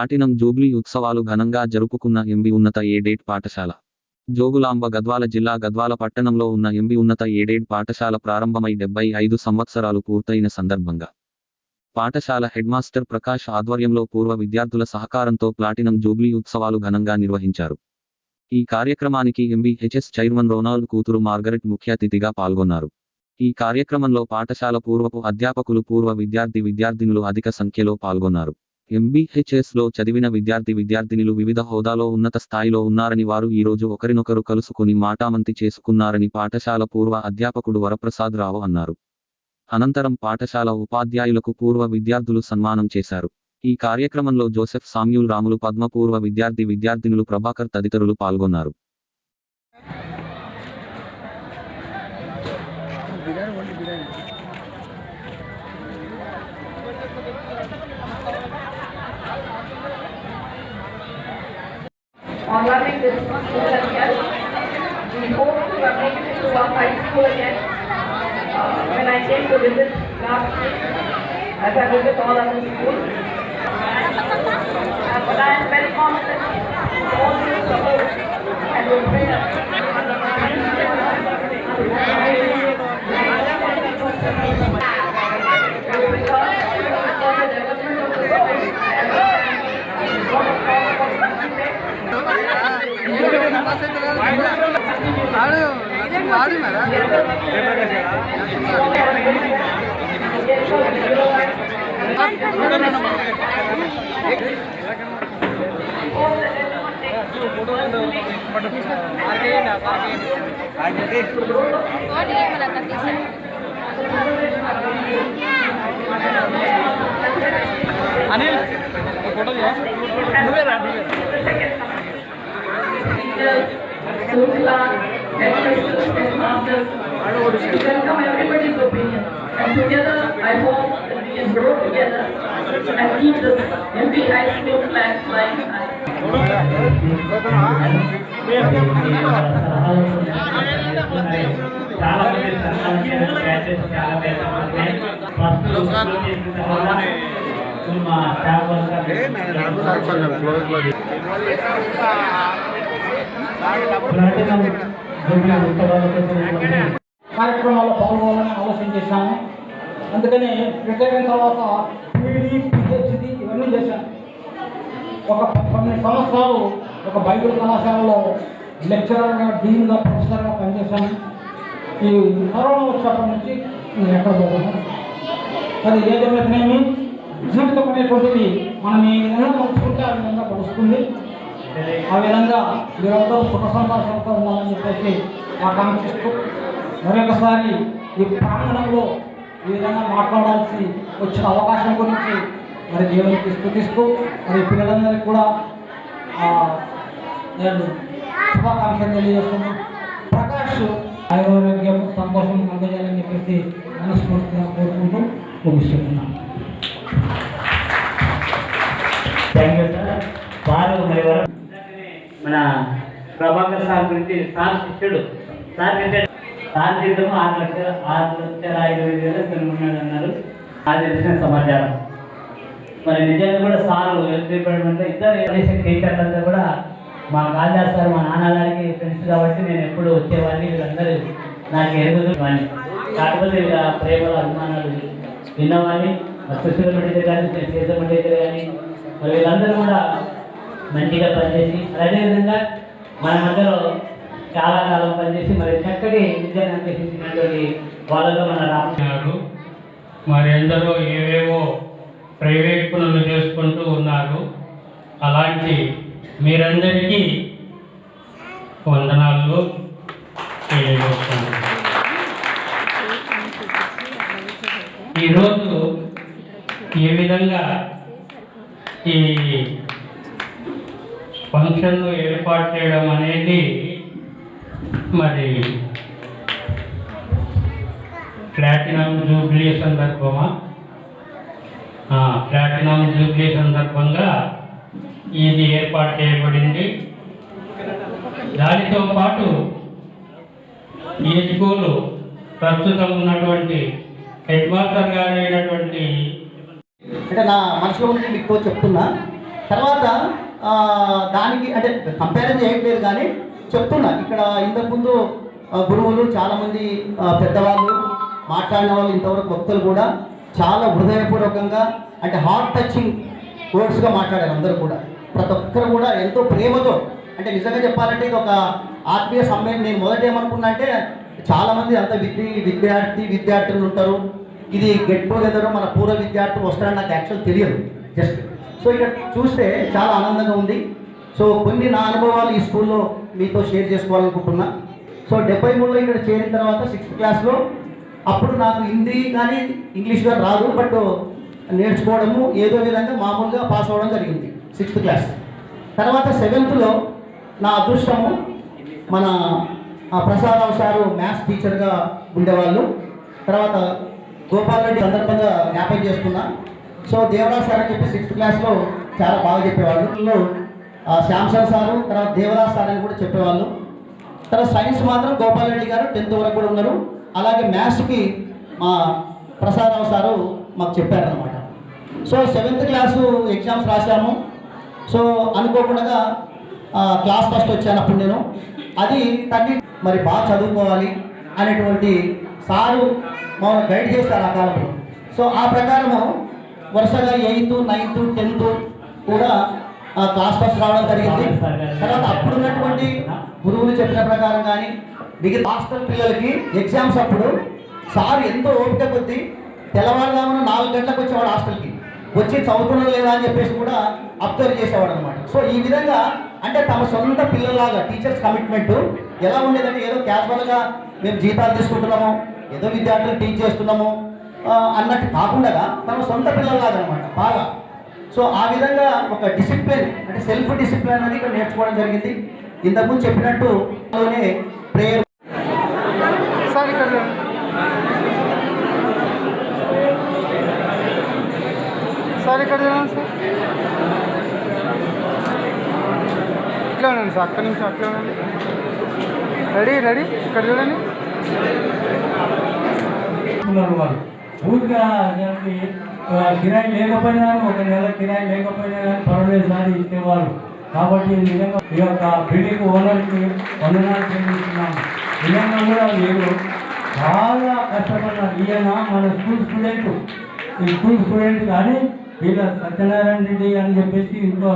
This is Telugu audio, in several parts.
ప్లాటినం జూబ్లీ ఉత్సవాలు ఘనంగా జరుపుకున్న ఎంబీ ఉన్నత ఏడేడ్ పాఠశాల. జోగులాంబ గద్వాల జిల్లా గద్వాల పట్టణంలో ఉన్న ఎంబీ ఉన్నత ఏడేడ్ పాఠశాల ప్రారంభమై డెబ్బై ఐదు సంవత్సరాలు పూర్తయిన సందర్భంగా. పాఠశాల హెడ్మాస్టర్ ప్రకాష్ ఆధ్వర్యంలో పూర్వ విద్యార్థుల సహకారంతో ప్లాటినం జూబ్లీ ఉత్సవాలు ఘనంగా నిర్వహించారు. ఈ కార్యక్రమానికి ఎంబీహెచ్ఎస్ చైర్మన్ రోనాల్డ్ కూతురు మార్గరెట్ ముఖ్య అతిథిగా పాల్గొన్నారు. ఈ కార్యక్రమంలో పాఠశాల పూర్వపు అధ్యాపకులు పూర్వ విద్యార్థి విద్యార్థినులు అధిక సంఖ్యలో పాల్గొన్నారు. ఎంబీహెచ్ఎస్లో చదివిన విద్యార్థి విద్యార్థినులు వివిధ హోదాలో ఉన్నత స్థాయిలో ఉన్నారని వారు ఈరోజు ఒకరినొకరు కలుసుకుని మాటామంతి చేసుకున్నారని పాఠశాల పూర్వ అధ్యాపకుడు వరప్రసాద్ రావు అన్నారు. అనంతరం పాఠశాల ఉపాధ్యాయులకు పూర్వ విద్యార్థులు సన్మానం చేశారు. ఈ కార్యక్రమంలో జోసెఫ్ సామ్యూల్ రాములు పద్మపూర్వ విద్యార్థి విద్యార్థినులు ప్రభాకర్ తదితరులు పాల్గొన్నారు. Biryani only biryani. On learning this school again. We hope to have taken it to our high school again. Uh, when I came to visit last week, as I visit all other schools. Uh, but I am very confident all your support and your prayers. will Anil photo నువ్వే రా నువ్వే School class, headmasters, headmasters, to welcome everybody's opinion. And together, I hope that we can grow together and keep this MP High School flag flying high. చాలా మంది సన్మానం చేయడం బ్యాచెస్ చాలా పేద ఉన్నాయి. ఫస్ట్ స్కూల్ చేసిన తర్వాత స్కూల్ మా కార్యక్రమాల్లో పాల్గొనాలని ఆలోచన చేశాను అందుకని రిటైర్ అయిన తర్వాత పీడీ పిహెచ్డి ఇవన్నీ చేశాను. ఒక పన్నెండు సంవత్సరాలు ఒక బైబిల్ కళాశాలలో లెక్చరర్గా డీన్గా ప్రొఫెసర్గా పనిచేశాను. ఈ కరోనా వచ్చినప్పటి నుంచి నేను ఎక్కడ పోతున్నాను అది ఏదేమైతేనేమి జీవితం అనేటువంటిది మనం ఏ విధంగా మలుచుకుంటే ఆ విధంగా పడుస్తుంది ఆ విధంగా మీరందరూ సుఖ సంతోషంతో ఉండాలని చెప్పేసి ఆకాంక్షిస్తూ మరొకసారి ఈ ప్రాంగణంలో ఈ విధంగా మాట్లాడాల్సి వచ్చిన అవకాశం గురించి మరి దేవునికి స్థుతిస్తూ మరి పిల్లలందరికీ కూడా నేను శుభాకాంక్షలు తెలియజేస్తున్నాను. ప్రకాష్ ఆరోగ్యం సంతోషం కలగజేయాలని చెప్పేసి మనస్ఫూర్తిగా కోరుకుంటూ ముగిస్తున్నాను. మన ప్రభాకర్ సార్ గురించి సార్ శిష్యుడు సార్ అంటే సార్ జీతం ఆరు లక్షల ఆరు లక్షల ఇరవై వేల తెలుగున్నాడు అన్నారు. అది తెలిసిన సమాచారం. మరి నిజంగా కూడా సార్ హెల్త్ డిపార్ట్మెంట్ ఇద్దరు ఎడ్యుకేషన్ టీచర్లంతా కూడా మా కాళిదాస్ సార్ మా నాన్నగారికి ఫ్రెండ్స్ కాబట్టి నేను ఎప్పుడు వచ్చేవాడిని. వీళ్ళందరూ నాకు ఎరుగుదు వాడిని. కాకపోతే వీళ్ళ ప్రేమల అభిమానాలు విన్నవాడిని. సుశీల మండలి కానీ సీత మండలి కానీ మరి వీళ్ళందరూ కూడా మంచిగా పనిచేసి అదేవిధంగా మన మధ్యలో చాలా కాలం పనిచేసి మరి చక్కటి విద్యను అందించినటువంటి వాళ్ళలో మన రామ మరి ఎందరో ఏవేవో ప్రైవేట్ పనులు చేసుకుంటూ ఉన్నారు. అలాంటి మీరందరికీ వందనాలు తెలియజేస్తున్నాను. ఈరోజు ఈ విధంగా ఈ ఫంక్షన్ను ఏర్పాటు చేయడం అనేది మరి ప్లాటినం జూబ్లీ సందర్భమా? ప్లాటినం జూబ్లీ సందర్భంగా ఇది ఏర్పాటు చేయబడింది. దానితో పాటు ఈ స్కూలు ప్రస్తుతం ఉన్నటువంటి హెడ్ మాస్టర్ గారైనటువంటి అంటే నా మనసులో ఉంది మీకు చెప్తున్నా. తర్వాత దానికి అంటే కంపారిజన్ చేయట్లేదు కానీ చెప్తున్నా. ఇక్కడ ఇంతకుముందు గురువులు చాలామంది పెద్దవాళ్ళు మాట్లాడిన వాళ్ళు ఇంతవరకు భక్తులు కూడా చాలా హృదయపూర్వకంగా అంటే హార్ట్ టచింగ్ వర్డ్స్గా మాట్లాడారు అందరూ కూడా. ప్రతి ఒక్కరు కూడా ఎంతో ప్రేమతో అంటే నిజంగా చెప్పాలంటే ఇది ఒక ఆత్మీయ సమ్మేళనం. నేను మొదట ఏమనుకున్నా అంటే చాలామంది అంత విద్య విద్యార్థి విద్యార్థులు ఉంటారు. ఇది గెట్ టుగెదర్ మన పూర్వ విద్యార్థులు వస్తారని నాకు యాక్చువల్ తెలియదు. జస్ట్ సో ఇక్కడ చూస్తే చాలా ఆనందంగా ఉంది. సో కొన్ని నా అనుభవాలు ఈ స్కూల్లో మీతో షేర్ చేసుకోవాలనుకుంటున్నా. సో డెబ్బై మూడులో ఇక్కడ చేరిన తర్వాత సిక్స్త్ క్లాస్లో అప్పుడు నాకు హిందీ కానీ ఇంగ్లీష్ కానీ రాదు బట్ నేర్చుకోవడము ఏదో విధంగా మామూలుగా పాస్ అవ్వడం జరిగింది సిక్స్త్ క్లాస్. తర్వాత సెవెంత్లో నా అదృష్టము మన ప్రసాదరావు సారు మ్యాథ్స్ టీచర్గా ఉండేవాళ్ళు. తర్వాత గోపాల్ రెడ్డి సందర్భంగా జ్ఞాపకం చేస్తున్నా. సో దేవరాజ్ సార్ అని చెప్పి సిక్స్త్ క్లాస్లో చాలా బాగా చెప్పేవాళ్ళు. వీళ్ళు, సారు తర్వాత దేవరాజ్ సార్ అని కూడా చెప్పేవాళ్ళు. తర్వాత సైన్స్ మాత్రం గోపాల్ రెడ్డి గారు టెన్త్ వరకు కూడా ఉన్నారు. అలాగే మ్యాథ్స్కి మా ప్రసాదరావు సారు మాకు చెప్పారనమాట సో సెవెంత్ క్లాసు ఎగ్జామ్స్ రాశాము. సో అనుకోకుండా క్లాస్ ఫస్ట్ వచ్చాను అప్పుడు నేను. అది తండ్రి మరి బాగా చదువుకోవాలి అనేటువంటి సారు మమ్మల్ని గైడ్ చేస్తారు ఆ కాలంలో. సో ఆ ప్రకారము వరుసగా ఎయిత్ నైన్త్ టెన్త్ కూడా ఆ, క్లాస్ ఫస్ట్ రావడం జరిగింది. తర్వాత అప్పుడున్నటువంటి గురువులు చెప్పిన ప్రకారం కానీ మిగతా హాస్టల్ పిల్లలకి ఎగ్జామ్స్ అప్పుడు సార్ ఎంతో ఓపిక కొద్దీ తెల్లవారుజామున నాలుగు గంటలకు వచ్చేవాడు హాస్టల్కి వచ్చి చదువుతున్నారు లేదా అని చెప్పేసి కూడా అబ్జర్వ్ చేసేవాడు అనమాట సో ఈ విధంగా అంటే తమ సొంత పిల్లలాగా టీచర్స్ కమిట్మెంట్ ఎలా ఉండేదంటే ఏదో క్యాజువల్గా మేము జీతాలు తీసుకుంటున్నాము ఏదో విద్యార్థులు టీచ్ చేస్తున్నాము అన్నట్టు కాకుండా తమ సొంత పిల్లలాగా అనమాట బాగా. సో ఆ విధంగా ఒక డిసిప్లిన్ అంటే సెల్ఫ్ డిసిప్లిన్ అనేది ఇక్కడ నేర్చుకోవడం జరిగింది. ఇంతకుముందు చెప్పినట్టు ప్రేయర్ సార్ ఇక్కడ. సార్ ఇక్కడ చూడండి సార్. ఇట్లా ఉండండి సార్ అక్కడి నుంచి అట్లా ఉండండి. Ready ready? ఇక్కడ చూడండి. వాళ్ళు. ఊరిగా దానికి కిరాయి లేకపోయినా ఒక నెల కిరాయి లేకపోయినా కానీ పర్వాలేదు సార్ ఇచ్చేవారు. కాబట్టి నిజంగా ఈ యొక్క బిల్డింగ్ ఓనర్కి వందనాలు చెల్లిస్తున్నాము. నిజంగా కూడా మీరు చాలా కష్టపడ్డారు ఈయన మన స్కూల్ స్టూడెంట్. ఈ స్కూల్ స్టూడెంట్ కానీ వీళ్ళ సత్యనారాయణ రెడ్డి అని చెప్పేసి ఇంకో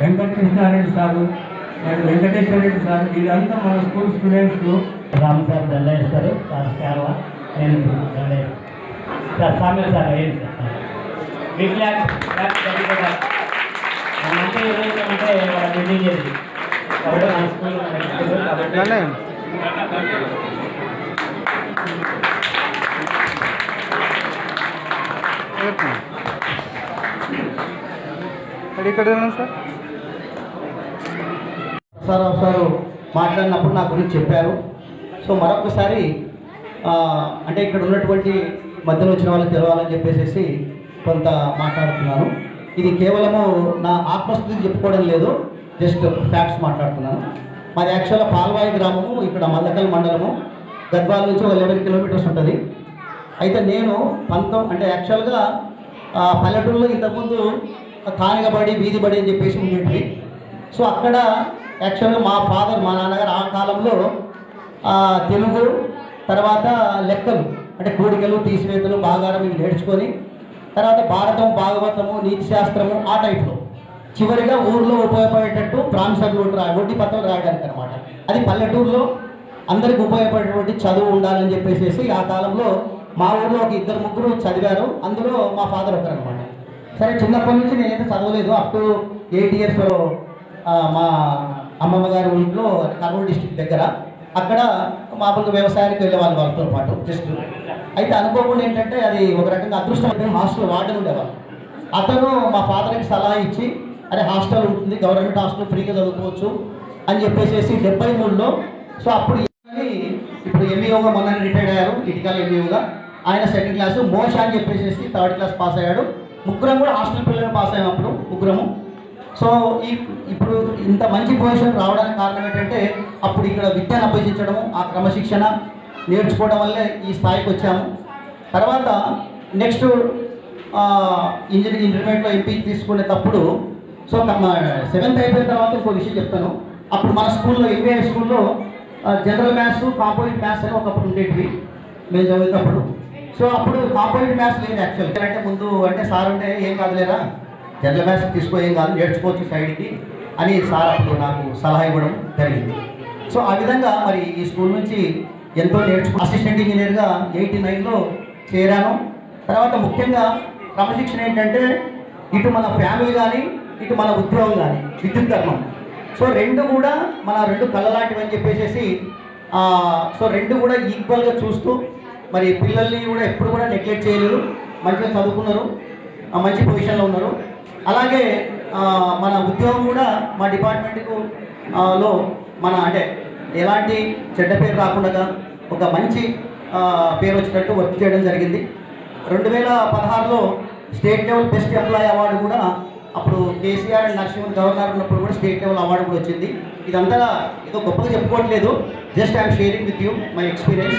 Venkatakrishnareddy sir. And Venkateswara Reddy sir వీళ్ళంతా మన స్కూల్ స్టూడెంట్స్ రామ్ సార్ దండ ఇస్తారు సార్ సేవ నేను దండ ఇస్తాను. సార్ సామ్య సార్ ఏంటి సార్ బిగ్ ల్యాక్ ల్యాక్ సర్టిఫికేట్ మంచి ఏదైతే ఉంటే వాళ్ళ బిల్డింగ్ చేసి కాబట్టి మన స్కూల్ మన స్కూల్ కాబట్టి దండే. ఓకే. రెడీ ఇక్కడ చూడండి సార్ ప్రసాదరావు సారు మాట్లాడినప్పుడు నా గురించి చెప్పారు. సో మరొకసారి అంటే ఇక్కడ ఉన్నటువంటి మధ్యలో వచ్చిన వాళ్ళకి తెలవాలని చెప్పేసి కొంత మాట్లాడుతున్నాను. ఇది కేవలము నా ఆత్మస్థుతి చెప్పుకోవడం లేదు జస్ట్ ఫ్యాక్ట్స్ మాట్లాడుతున్నాను. మాది యాక్చువల్గా పాల్వాయి గ్రామము ఇక్కడ మల్లకల్ మండలము. గద్వాల నుంచి ఒక లెవెన్ కిలోమీటర్స్ ఉంటుంది. అయితే నేను పంతొమ్మిది అంటే యాక్చువల్గా పల్లెటూరులో ఇంతకుముందు కానిగబడి వీధిబడి అని చెప్పేసి ఉండేటివి సో అక్కడ యాక్చువల్గా మా ఫాదర్ మా నాన్నగారు ఆ కాలంలో తెలుగు తర్వాత లెక్కలు అంటే కూడికలు తీసివేతలు బాగారం ఇవి నేర్చుకొని తర్వాత భారతం భాగవతము నీతి శాస్త్రము ఆ టైప్లో చివరిగా ఊర్లో ఉపయోగపడేటట్టు ప్రామిసర్ నోట్ రా వడ్డీ పత్రం రాయడానికి అనమాట అది పల్లెటూరులో అందరికి ఉపయోగపడేటువంటి చదువు ఉండాలని చెప్పేసి ఆ కాలంలో మా ఊర్లో ఒక ఇద్దరు ముగ్గురు చదివారు. అందులో మా ఫాదర్ ఒకరు అనమాట సరే చిన్నప్పటి నుంచి నేనైతే చదవలేదు. అప్ టు ఎయిట్ ఇయర్స్ మా అమ్మమ్మ గారి ఇంట్లో కర్నూలు డిస్టిక్ దగ్గర. అక్కడ మామూలుగా వ్యవసాయానికి వెళ్ళే వాళ్ళు వాళ్ళతో పాటు జస్ట్. అయితే అనుకోకుండా ఏంటంటే అది ఒక రకంగా అదృష్టం. హాస్టల్ వార్డెన్ ఉండేవాళ్ళు. అతను మా ఫాదర్కి సలహా ఇచ్చి అరే హాస్టల్ ఉంటుంది గవర్నమెంట్ హాస్టల్ ఫ్రీగా చదువుకోవచ్చు అని చెప్పేసి డెబ్బై మూడులో సో అప్పుడు ఇప్పుడు ఎంఈఓగా మొన్న రిటైర్డ్ అయ్యారు ఇటికల్ ఎంఈఓగా ఆయన సెకండ్ క్లాస్ మోష అని చెప్పేసి థర్డ్ క్లాస్ పాస్ అయ్యాడు. ముగ్గురం కూడా హాస్టల్ పిల్లలు పాస్ అయినప్పుడు ముగ్గురము. సో ఈ ఇప్పుడు ఇంత మంచి పొజిషన్ రావడానికి కారణం ఏంటంటే అప్పుడు ఇక్కడ విద్యను అభ్యసించడము ఆ క్రమశిక్షణ నేర్చుకోవడం వల్లే ఈ స్థాయికి వచ్చాము. తర్వాత నెక్స్ట్ ఇంజనీరింగ్ ఇంటర్మీడియట్లో ఎంపీ తీసుకునేటప్పుడు సో సెవెంత్ అయిపోయిన తర్వాత ఇంకో విషయం చెప్తాను. అప్పుడు మన స్కూల్లో ఎంబీఐ స్కూల్లో జనరల్ మ్యాథ్స్ కాంపోజిట్ మ్యాథ్స్ అని ఒకప్పుడు ఉండేటివి మేము చదివేటప్పుడు. సో అప్పుడు కాంపోజిట్ మ్యాథ్స్ లేదు యాక్చువల్ అంటే ముందు అంటే సార్ ఉంటే ఏం కాదులేరా? జనరల్ మ్యాథ్స్ తీసుకో ఏం కాదు నేర్చుకోవచ్చు సైడ్కి అని సార్ అప్పుడు నాకు సలహా ఇవ్వడం జరిగింది. సో ఆ విధంగా మరి ఈ స్కూల్ నుంచి ఎంతో నేర్చుకు అసిస్టెంట్ ఇంజనీర్గా ఎయిటీ నైన్లో చేరాను. తర్వాత ముఖ్యంగా క్రమశిక్షణ ఏంటంటే ఇటు మన ఫ్యామిలీ కానీ ఇటు మన ఉద్యోగం కానీ విద్యుత్ ధర్మం. సో రెండు కూడా మన రెండు కళ్ళలాంటివి అని చెప్పేసి సో రెండు కూడా ఈక్వల్గా చూస్తూ మరి పిల్లల్ని కూడా ఎప్పుడు కూడా నెగ్లెక్ట్ చేయలేరు మంచిగా చదువుకున్నారు. ఆ, మంచి పొజిషన్లో ఉన్నారు. అలాగే మన ఉద్యోగం కూడా మా డిపార్ట్మెంట్కు లో మన అంటే ఎలాంటి చెడ్డ పేరు రాకుండా ఒక మంచి పేరు వచ్చినట్టు వర్క్ చేయడం జరిగింది. రెండు వేల పదహారులో state level best employee award కూడా అప్పుడు కేసీఆర్ అండ్ నరసింహన్ గవర్నర్ ఉన్నప్పుడు కూడా స్టేట్ లెవెల్ అవార్డు కూడా వచ్చింది. ఇదంతా ఏదో గొప్పగా చెప్పుకోవట్లేదు. Just I'm sharing with you my experience.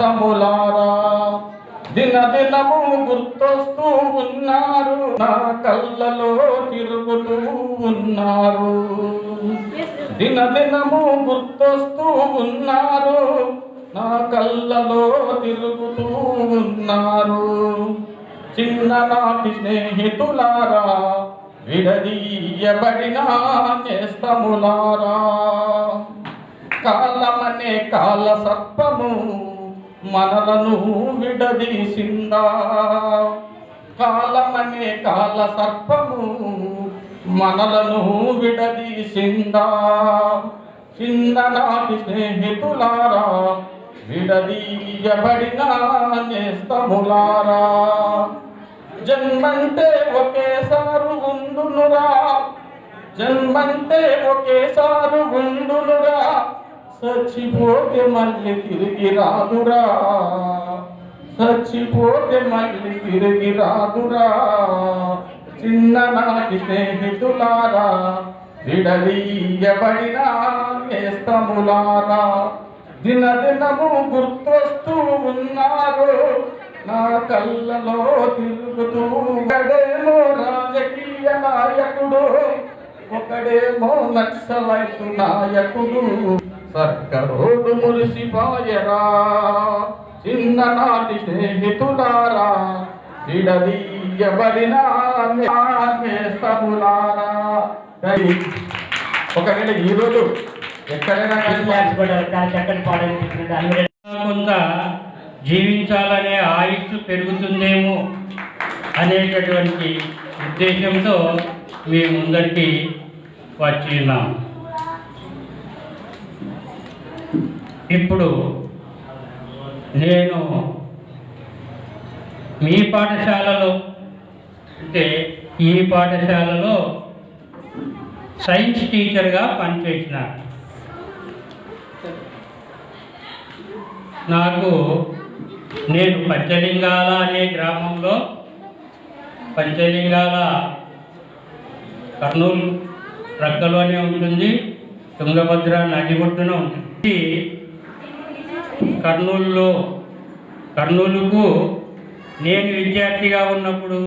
స్తములారా దిన దినము గుర్తొస్తూ ఉన్నారు. నా కళ్ళలో తిరుగుతూ ఉన్నారు. దిన దినము గుర్తొస్తూ ఉన్నారు. నా కళ్ళలో తిరుగుతూ ఉన్నారు. చిన్ననాటి స్నేహితులారా విడదీయబడిన నేస్తములారా. కాలమనే కాల సర్పము మనలను విడదీసిందా? కాలమనే కాల సర్పము మనలను విడదీసిందా? చిన్ననాటి స్నేహితులారా విడదీయబడిన నేస్తములారా? జన్మంటే ఒకేసారు ఉండునురా జన్మంటే ఒకేసారి ఉండునురా? చచ్చిపోతే మళ్ళీ తిరిగి రాదురా. చచ్చిపోతే మళ్ళీ తిరిగి రాదురా. చిన్ననాటి స్నేహితులారా విడదీయబడిన నేస్తములారా దిన దినము గుర్తొస్తూ ఉన్నారు. నా కళ్ళలో తిరుగుతూ ఒకడేమో రాజకీయ నాయకుడు ఒకడేమో నక్సలైతు నాయకుడు. సర్కరోడు మురిసిపాయరా చిన్ననాటి స్నేహితులారా విడదీయబడిన నేస్తములారా. ఒకవేళ ఈరోజు ఎక్కడైనా చక్కని అనిపించింది కొంత జీవించాలనే ఆయుస్సు పెరుగుతుందేమో అనేటటువంటి ఉద్దేశంతో మీ ముందరికి వచ్చి ఉన్నాం ఇప్పుడు నేను మీ పాఠశాలలో అంటే ఈ పాఠశాలలో సైన్స్ టీచర్గా పనిచేసిన నాకు నేను పంచలింగాల అనే గ్రామంలో పంచలింగాల కర్నూలు ప్రక్కలోనే ఉంటుంది తుంగభద్ర నది ఒడ్డున ఉంటుంది. కర్నూలులో కర్నూలుకు నేను విద్యార్థిగా ఉన్నప్పుడు